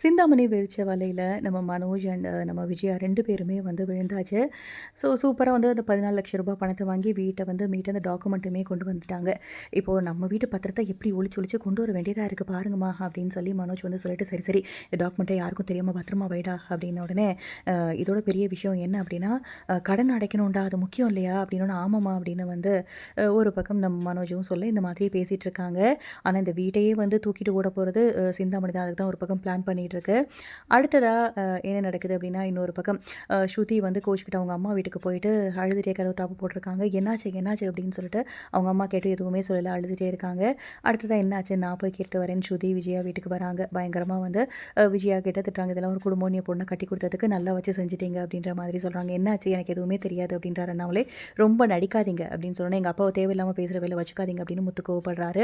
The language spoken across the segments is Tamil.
சிந்தாமணி விரிச்ச வலையில் நம்ம மனோஜ் அண்ட் நம்ம விஜயா ரெண்டு பேருமே வந்து விழுந்தாச்சு. ஸோ சூப்பராக வந்து அந்த பதினாலு லட்ச ரூபாய் பணத்தை வாங்கி வீட்டை வந்து மீட்டு அந்த டாக்குமெண்ட்டுமே கொண்டு வந்துட்டாங்க. இப்போது நம்ம வீட்டு பத்திரத்தை எப்படி ஒழிச்சு ஒழிச்சு கொண்டு வர வேண்டியதாக இருக்குது பாருங்கம்மா அப்படின்னு சொல்லி மனோஜ் வந்து சொல்லிட்டு சரி சரி டாக்குமெண்ட்டை யாருக்கும் தெரியாமல் பத்திரமா வைடா அப்படின்ன உடனே இதோட பெரிய விஷயம் என்ன அப்படின்னா கடன் அடைக்கணும்டா அது முக்கியம் இல்லையா அப்படின்னு ஆமாம்மா அப்படின்னு வந்து ஒரு பக்கம் நம்ம மனோஜும் சொல்ல இந்த மாதிரி பேசிகிட்டு இருக்காங்க. ஆனால் இந்த வீட்டையே வந்து தூக்கிட்டு ஓட போகிறது சிந்தாமணி தான். அதுக்கு தான் ஒரு பக்கம் பிளான் பண்ணிகிட்டு பண்ணிகிட்ருக்கு அடுத்ததாக என்ன நடக்குது அப்படின்னா இன்னொரு பக்கம் ஸ்ருதி வந்து கோச்சிக்கிட்டு அவங்க அம்மா வீட்டுக்கு போயிட்டு அழுதுகிட்டே கதவு தாப்பு போட்டிருக்காங்க. என்னாச்சு என்னாச்சு? அப்படின்னு சொல்லிட்டு அவங்க அம்மா கேட்டு எதுவுமே சொல்லலை அழுதுகிட்டே இருக்காங்க. அடுத்ததாக என்னாச்சு? நான் போய் கேட்டு வரேன். ஸ்ருதி விஜயா வீட்டுக்கு வராங்க. பயங்கரமாக வந்து விஜயா கிட்ட திட்டுறாங்க. இதெல்லாம் ஒரு குடும்பம் நீ பொண்ணை கட்டி கொடுத்ததுக்கு நல்லா வச்சு செஞ்சிட்டீங்க அப்படின்ற மாதிரி சொல்கிறாங்க என்னாச்சு? எனக்கு எதுவுமே தெரியாது அப்படின்றாரு அண்ணாமலே. ரொம்ப நடிக்காதீங்க அப்படின்னு சொன்னோன்னே எங்கள் அப்பாவை தேவையில்லாமல் பேசுகிற வேலை வச்சுக்காதீங்க அப்படின்னு முத்து கோவப்படுறாரு.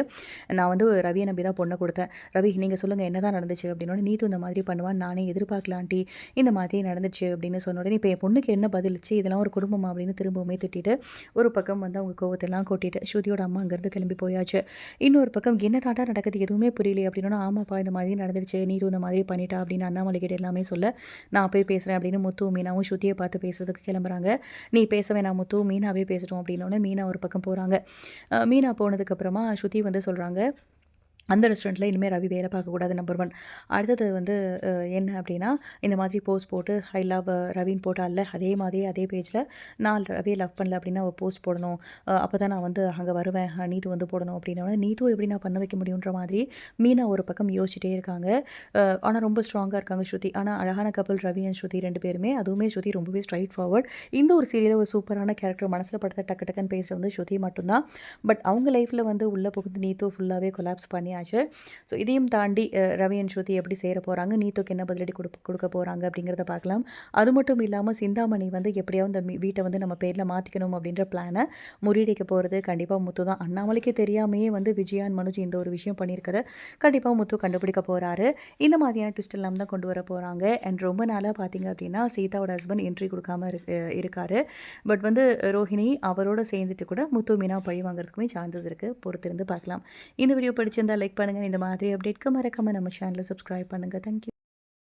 நான் வந்து ரவியை நம்பி தான் பொண்ணை கொடுத்தேன். ரவி நீங்கள் சொல்லுங்கள் என்ன தான் நடந்துச்சு? அப்படின்னு நீத்து இந்த மாதிரி பண்ணுவான் நானே எதிர்பார்க்கலான்ட்டி இந்த மாதிரி நடந்துச்சு அப்படின்னு சொன்ன உடனே இப்போ என் பொண்ணுக்கு என்ன பதிலுச்சு? இதெல்லாம் ஒரு குடும்பமா அப்படின்னு திரும்பவுமே திட்டிட்டு ஒரு பக்கம் வந்து அவங்க கோவத்தெல்லாம் கொட்டிட்டு ஸ்ருதியோட அம்மா அங்கேருந்து கிளம்பி போயாச்சு. இன்னொரு பக்கம் என்ன தாட்டா நடக்குது? எதுவுமே புரியல அப்படின்னா ஆமாப்பா இந்த மாதிரி நடந்துருச்சு. நீரும் இந்த மாதிரி பண்ணிட்டா அப்படின்னு அண்ணாமலை கிட்ட எல்லாமே சொல்ல நான் போய் பேசுகிறேன் அப்படின்னு முத்து மீனாவும் ஸ்ருதியை பார்த்து பேசுறதுக்கு கிளம்புறாங்க. நீ பேச வேணாம் முத்து மீனாவே பேசிட்டோம் அப்படின்னோடனே மீனா ஒரு பக்கம் போகிறாங்க மீனா போனதுக்கப்புறமா ஸ்ருதி வந்து சொல்கிறாங்க அந்த ரெஸ்டாரண்ட்டில் இனிமேல் ரவி வேலை பார்க்கக்கூடாது நம்பர் ஒன் அடுத்தது வந்து என்ன அப்படின்னா இந்த மாதிரி போஸ்ட் போட்டு ஐ லவ் ரவின்னு போட்டால அதே மாதிரி அதே பேஜில் நான் ரவியை லவ் பண்ணல அப்படின்னா அவள் போஸ்ட் போடணும். அப்போ தான் நான் வந்து அங்கே வருவேன் நீது வந்து போடணும் அப்படின்னா நீதும் எப்படி நான் பண்ண வைக்க முடியுன்ற மாதிரி மீனா ஒரு பக்கம் யோசிச்சுட்டே இருக்காங்க. ஆனால் ரொம்ப ஸ்ட்ராங்காக இருக்காங்க ஸ்ருதி. ஆனால் அழகான கப்பல் ரவி அண்ட் ஸ்ருதி ரெண்டு பேருமே அதுவுமே ஸ்ருதி ரொம்பவே ஸ்ட்ரைட் ஃபார்வர்ட் இந்த ஒரு சீரியலில் ஒரு சூப்பரான கேரக்டர் மனசில் படுத்த டக்கு டக்குன்னு பேசுகிற வந்து ஸ்ருதி மட்டும்தான். பட் அவங்க லைஃப்பில் வந்து உள்ளே புகுந்து நீத்தோ ஃபுல்லாகவே கொலாப்ஸ் பண்ணி பண்ணியாச்சு ஸோ இதையும் தாண்டி ரவி அண்ட் ஸ்ருதி எப்படி சேர போகிறாங்க நீத்துக்கு என்ன பதிலடி கொடு கொடுக்க போகிறாங்க அப்படிங்கிறத பார்க்கலாம். அது மட்டும் இல்லாமல் சிந்தாமணி வந்து எப்படியாவது இந்த வீட்டை வந்து நம்ம பேரில் மாற்றிக்கணும் அப்படின்ற பிளானை முறியடிக்க போகிறது கண்டிப்பாக முத்து தான். அண்ணாமலைக்கு தெரியாமையே வந்து விஜயான் மனுஜ் இந்த ஒரு விஷயம் பண்ணியிருக்கத கண்டிப்பாக முத்து கண்டுபிடிக்க போகிறாரு இந்த மாதிரியான ட்விஸ்ட் எல்லாம் தான் கொண்டு வர போகிறாங்க அண்ட் ரொம்ப நாளாக பார்த்தீங்க அப்படின்னா சீதாவோட ஹஸ்பண்ட் என்ட்ரி கொடுக்காம இருக்கு இருக்காரு. பட் வந்து ரோஹிணி அவரோட சேர்ந்துட்டு கூட முத்து மீனா பழி வாங்குறதுக்குமே சான்சஸ் இருக்குது பொறுத்திருந்து பார்க்கலாம். இந்த வீடியோ பிடிச்சிருந்தா லைக் பண்ணுங்கள் இந்த மாதிரி அப்டேட்க்கு மறக்காம நம்ம சேனலை சப்ஸ்கிரைப் பண்ணுங்கள் தேங்க்யூ